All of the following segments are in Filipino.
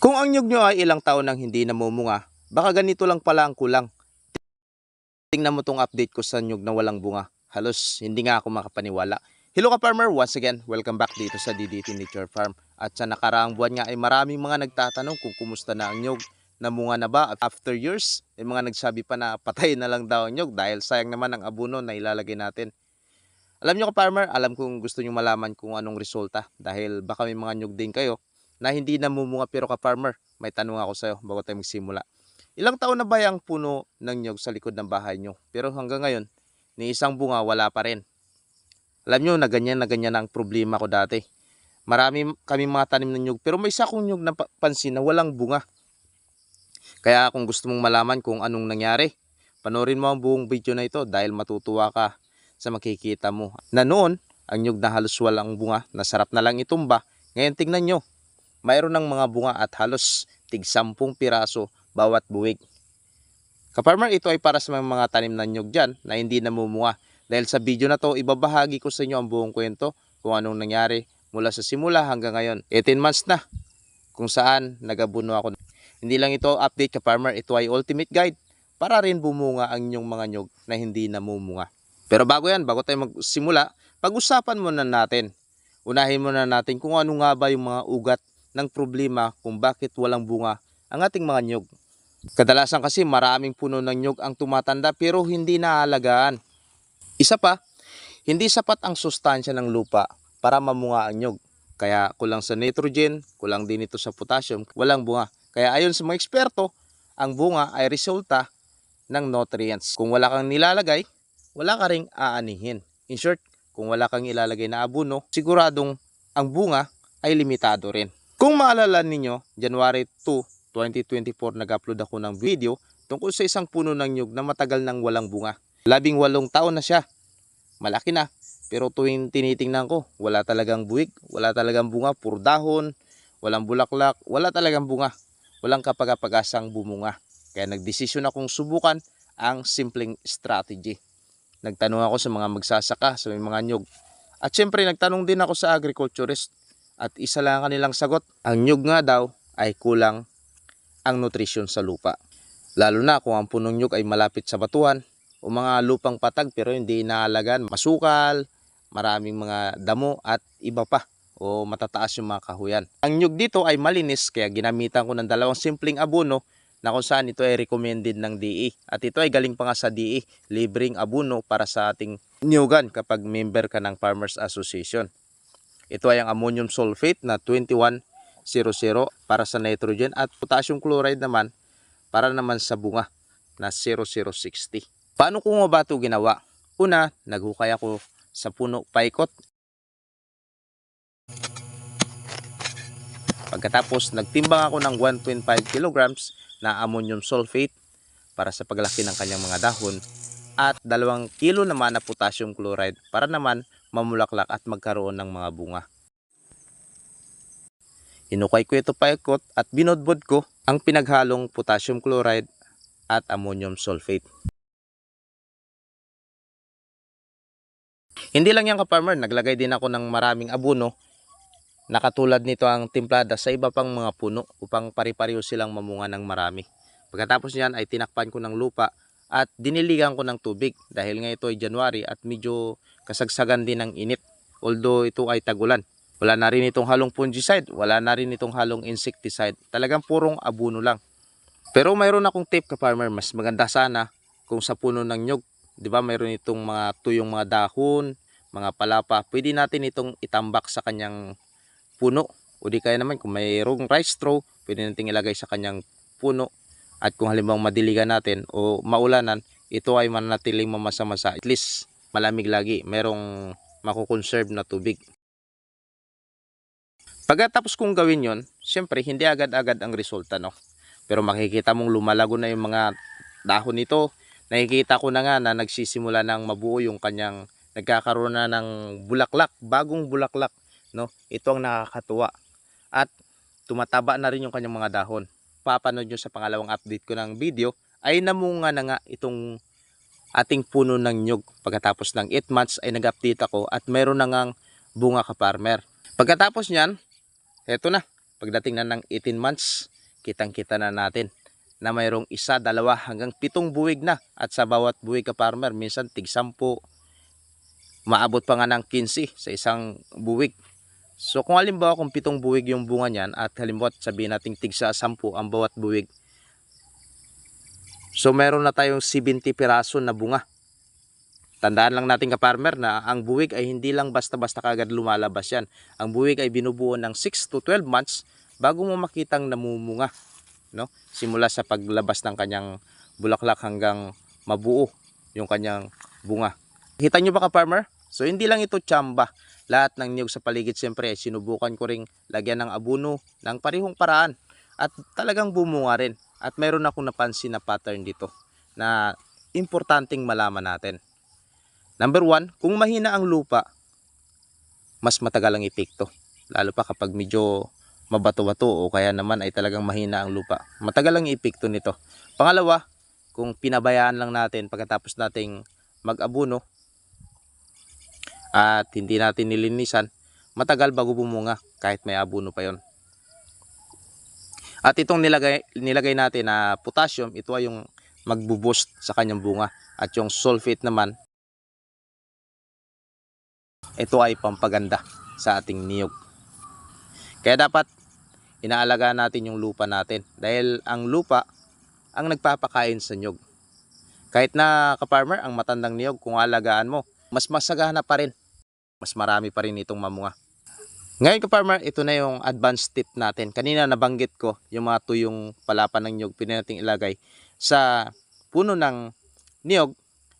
Kung ang nyug nyo ay ilang taon nang hindi namumunga, baka ganito lang pala ang kulang. Tingnan mo tong update ko sa nyug na walang bunga. Halos hindi nga ako makapaniwala. Hello ka farmer, once again, welcome back dito sa DDT Nature Farm. At sa nakaraang buwan nga ay maraming mga nagtatanong kung kumusta na ang nyug. Namunga na ba after years? May mga nagsabi pa na patay na lang daw ang nyug dahil sayang naman ang abono na ilalagay natin. Alam nyo ka farmer, alam kong gusto nyo malaman kung anong resulta dahil baka may mga nyug din kayo na hindi namumunga pero ka farmer. May tanong ako sa'yo bago tayo magsimula. Ilang taon na ba yung puno ng nyog sa likod ng bahay nyo? Pero hanggang ngayon, ni isang bunga wala pa rin. Alam nyo na ganyan na ganyan ang problema ko dati. Marami kami mga tanim ng nyog pero may isa kong nyog na pa- pansin na walang bunga. Kaya kung gusto mong malaman kung anong nangyari, panoorin mo ang buong video na ito dahil matutuwa ka sa makikita mo. Na noon, ang nyog na halos walang bunga, nasarap na lang itumba. Ngayon tingnan nyo, mayroon ng mga bunga at halos tig 10 piraso bawat buwig. Kaparmer, ito ay para sa mga tanim ng nyog dyan na hindi namumunga. Dahil sa video na to, ibabahagi ko sa inyo ang buong kwento kung anong nangyari mula sa simula hanggang ngayon. 18 months na kung saan nagabuno ako. Hindi lang ito update ka farmer, ito ay ultimate guide para rin bumunga ang inyong mga nyog na hindi namumunga. Pero bago yan, bago tayo magsimula, pag-usapan muna natin. Unahin muna natin kung ano nga ba yung mga ugat ng problema kung bakit walang bunga ang ating mga nyog. Kadalasan kasi maraming puno ng nyog ang tumatanda pero hindi naalagaan. Isa pa, hindi sapat ang sustansya ng lupa para mamunga ang nyog. Kaya kulang sa nitrogen, kulang din ito sa potassium, walang bunga. Kaya ayon sa mga eksperto, ang bunga ay resulta ng nutrients. Kung wala kang nilalagay, wala ka ring aanihin. In short, kung wala kang ilalagay na abono, siguradong ang bunga ay limitado rin. Kung maalala ninyo, January 2, 2024 nag-upload ako ng video tungkol sa isang puno ng nyug na matagal nang walang bunga. Labing walong taon na siya. Malaki na. Pero tuwing tinitingnan ko, wala talagang buwig, wala talagang bunga, puro dahon, walang bulaklak, wala talagang bunga. Walang kapag-apagasang bumunga. Kaya nagdesisyon akong subukan ang simpleng strategy. Nagtanong ako sa mga magsasaka, sa mga nyug. At syempre nagtanong din ako sa agriculturist. At isa lang ang kanilang sagot, ang nyug nga daw ay kulang ang nutrisyon sa lupa. Lalo na kung ang punong nyug ay malapit sa batuhan o mga lupang patag pero hindi inaalagan, masukal, maraming mga damo at iba pa o matataas yung mga kahuyan. Ang nyug dito ay malinis kaya ginamitan ko ng dalawang simpleng abono na kung saan ito ay recommended ng DE. At ito ay galing pa nga sa DE, libreng abono para sa ating nyugan kapag member ka ng Farmers Association. Ito ay ang ammonium sulfate na 2100 para sa nitrogen at potassium chloride naman para naman sa bunga na 0060. Paano ko nga ba ito ginawa? Una, naghukay ako sa puno paikot. Pagkatapos, nagtimbang ako ng 1.5 kilograms na ammonium sulfate para sa paglaki ng kanyang mga dahon at 2 kilo naman na potassium chloride para naman mamulaklak at magkaroon ng mga bunga. Hinukay ko ito paikot at binodbod ko ang pinaghalong potassium chloride at ammonium sulfate. Hindi lang yan ka-farmer, naglagay din ako ng maraming abono na katulad nito ang timplada sa iba pang mga puno upang pari-pareho silang mamunga ng marami. Pagkatapos niyan ay tinakpan ko ng lupa at diniligan ko ng tubig dahil nga ito ay January at medyo kasagsagan din ng init. Although ito ay tagulan. Wala na rin itong halong fungicide, wala na rin itong halong insecticide. Talagang purong abono lang. Pero mayroon akong tip ka farmer, mas maganda sana kung sa puno ng nyog, 'di ba? Mayroon itong mga tuyong mga dahon, mga palapa. Pwede natin itong itambak sa kanyang puno. O di kaya naman kung mayroong rice straw, pwede natin ilagay sa kanyang puno. At kung halimbawa madiligan natin o maulanan, ito ay manatiling mamasa-masa. At least malamig lagi. Merong makukonserve na tubig. Pagkatapos kong gawin yon, syempre hindi agad-agad ang resulta, no? Pero makikita mong lumalago na yung mga dahon nito. Nakikita ko na nga na nagsisimula ng mabuo yung kanyang nagkakaroon na ng bulaklak, bagong bulaklak, no? Ito ang nakakatuwa. At tumataba na rin yung kanyang mga dahon. Papanood nyo sa pangalawang update ko ng video ay namunga na nga itong ating puno ng nyug. Pagkatapos ng 8 months ay nag-update ako at meron na ngang bunga ka farmer. Pagkatapos niyan, eto na. pagdating na ng 18 months, kitang-kita na natin na mayroong isa, dalawa hanggang pitong buwig na. At sa bawat buwig ka farmer, minsan tig 10, maabot pa nga ng 15 sa isang buwig. So kung halimbawa kung pitong buwig yung bunga niyan at halimbawa sabihin natin tig sa 10 ang bawat buwig. So meron na tayong 70 piraso na bunga. Tandaan lang natin ka-farmer na ang buwig ay hindi lang basta-basta kagad lumalabas yan. Ang buwig ay binubuo ng 6 to 12 months bago mo makitang namumunga. No? Simula sa paglabas ng kanyang bulaklak hanggang mabuo yung kanyang bunga. Kita nyo ba ka-farmer? So hindi lang ito tsamba. Lahat ng niyog sa paligid siyempre sinubukan ko ring lagyan ng abuno ng parihong paraan. At talagang bumunga rin. At meron akong napansin na pattern dito na importanteng malaman natin. Number one, kung mahina ang lupa, mas matagal ang epekto. Lalo pa kapag medyo mabato-bato o kaya naman ay talagang mahina ang lupa. Matagal ang epekto nito. Pangalawa, kung pinabayaan lang natin pagkatapos nating mag-abuno at hindi natin nilinisan, matagal bago bumunga kahit may abuno pa yon. At itong nilagay, nilagay natin na potassium, ito ay yung magbo-boost sa kanyang bunga. At yung sulfate naman, ito ay pampaganda sa ating niyog. Kaya dapat inaalagaan natin yung lupa natin dahil ang lupa ang nagpapakain sa niyog. Kahit na ka-farmer, ang matandang niyog kung alagaan mo, mas masagana pa rin. Mas marami pa rin itong mamunga. Ngayon ka-farmer, ito na yung advanced tip natin. Kanina nabanggit ko yung mga tuyong palapan ng niyog pwede ilagay sa puno ng niyog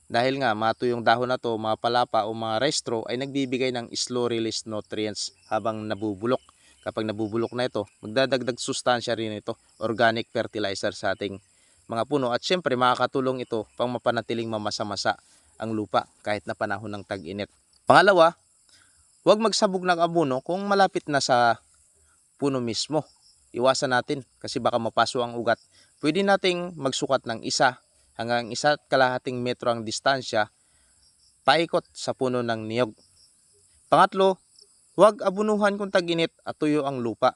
dahil nga mga tuyong dahon na to, mga palapa o mga restro ay nagbibigay ng slow release nutrients habang nabubulok. Kapag nabubulok na ito, magdadagdag sustansya rin ito, organic fertilizer sa ating mga puno. At syempre makakatulong ito pang mapanatiling mamasa-masa ang lupa kahit na panahon ng tag-init. Pangalawa, huwag magsabog ng abono kung malapit na sa puno mismo. Iwasan natin kasi baka mapaso ang ugat. Pwede nating magsukat ng isa hanggang isa at kalahating metro ang distansya paikot sa puno ng niyog. Pangatlo, huwag abunuhan kung tag-init at tuyo ang lupa.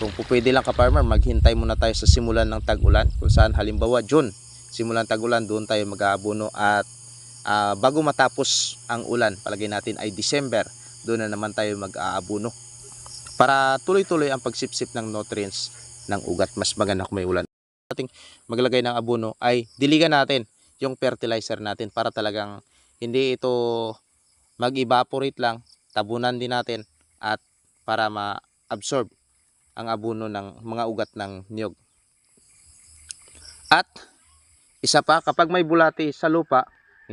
Kung pwede lang ka-farmer, maghintay muna tayo sa simulan ng tag-ulan kung saan halimbawa June, simulan tag-ulan, doon tayo mag-aabuno at ah, bago matapos ang ulan, palagay natin ay December, doon na naman tayo mag-aabuno. Para tuloy-tuloy ang pagsipsip ng nutrients ng ugat, mas maganda kung may ulan ating maglagay ng abono ay diligan natin yung fertilizer natin para talagang hindi ito mag-evaporate lang, tabunan din natin at para ma-absorb ang abono ng mga ugat ng niyog. At isa pa, kapag may bulati sa lupa,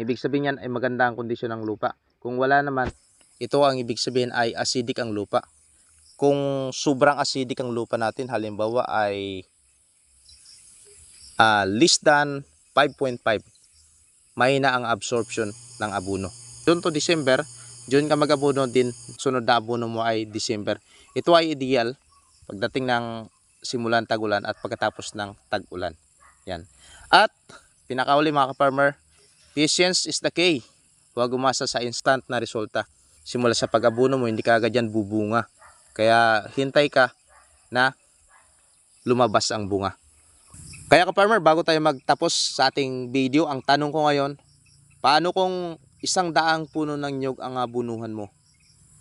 ibig sabihin yan ay maganda ang kondisyon ng lupa. Kung wala naman, ito ang ibig sabihin ay acidic ang lupa. Kung sobrang acidic ang lupa natin, halimbawa ay ah, less than 5.5 mahina ang absorption ng abono. June to December, June ka mag-abono din, sunod na abono mo ay December. Ito ay ideal pagdating ng simulan tag-ulan at pagkatapos ng tag-ulan. Yan. At pinakauli mga ka-farmer, patience is the key. Huwag umasa sa instant na resulta. Simula sa pag-abono mo, hindi ka agad yan bubunga. Kaya hintay ka na lumabas ang bunga. Kaya ka-farmer, bago tayo magtapos sa ating video, ang tanong ko ngayon, paano kung isang daang puno ng nyog ang abunuhan mo?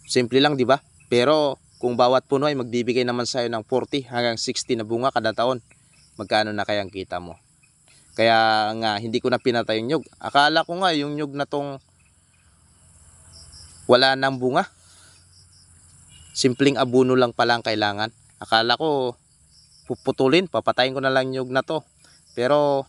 Simple lang, di ba? Pero kung bawat puno ay magbibigay naman sa'yo ng 40 hanggang 60 na bunga kada taon, magkano na kayang kita mo? Kaya nga, hindi ko na pinatay yung nyog. Akala ko nga, yung nyog na tong wala nang bunga. Simpleng abuno lang pala ang kailangan. Akala ko, puputulin, papatayin ko na lang nyug na to. Pero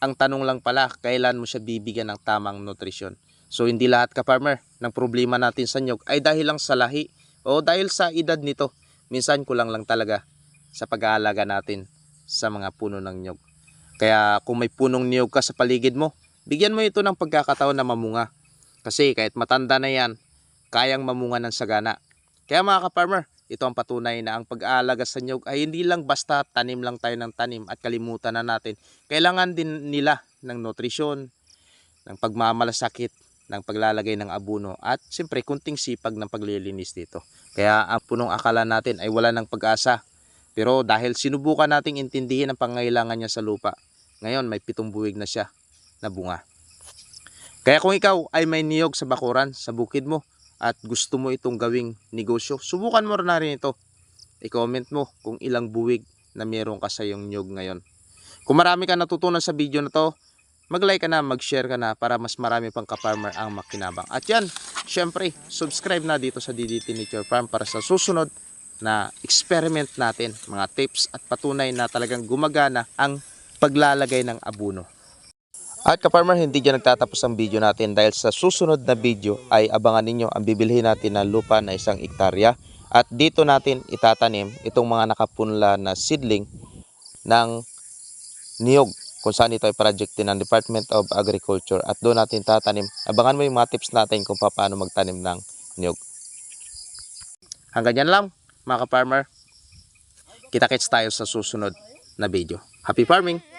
ang tanong lang pala, kailan mo siya bibigyan ng tamang nutrisyon. So hindi lahat ka farmer ng problema natin sa nyug ay dahil lang sa lahi o dahil sa edad nito. Minsan kulang lang talaga sa pag-aalaga natin sa mga puno ng nyug. Kaya kung may punong niyog ka sa paligid mo, bigyan mo ito ng pagkakataon na mamunga. Kasi kahit matanda na yan, kayang mamunga ng sagana. Kaya mga ka-farmer, ito ang patunay na ang pag-aalaga sa nyog ay hindi lang basta tanim lang tayo ng tanim at kalimutan na natin. Kailangan din nila ng nutrisyon, ng pagmamalasakit, ng paglalagay ng abuno at siyempre kunting sipag ng paglilinis dito. Kaya ang punong akala natin ay wala ng pag-asa. Pero dahil sinubukan nating intindihin ang pangailangan niya sa lupa, ngayon may pitong buwig na siya na bunga. Kaya kung ikaw ay may niyog sa bakuran, sa bukid mo, at gusto mo itong gawing negosyo, subukan mo na rin ito. I-comment mo kung ilang buwig na meron ka sa iyong niyog ngayon. Kung marami ka natutunan sa video na to, mag-like ka na, mag-share ka na para mas marami pang ka-farmer ang makinabang. At yan, syempre, subscribe na dito sa DDT Nature Farm para sa susunod na experiment natin, mga tips at patunay na talagang gumagana ang paglalagay ng abuno. At ka-farmer, hindi dyan nagtatapos ang video natin dahil sa susunod na video ay abangan ninyo ang bibilhin natin na lupa na isang ektarya at dito natin itatanim itong mga nakapunla na seedling ng niyog kung saan ito ay project din ng Department of Agriculture at doon natin tatanim. Abangan mo yung mga tips natin kung paano magtanim ng niyog. Hanggang yan lang mga ka-farmer. Kita-kits tayo sa susunod na video. Happy farming!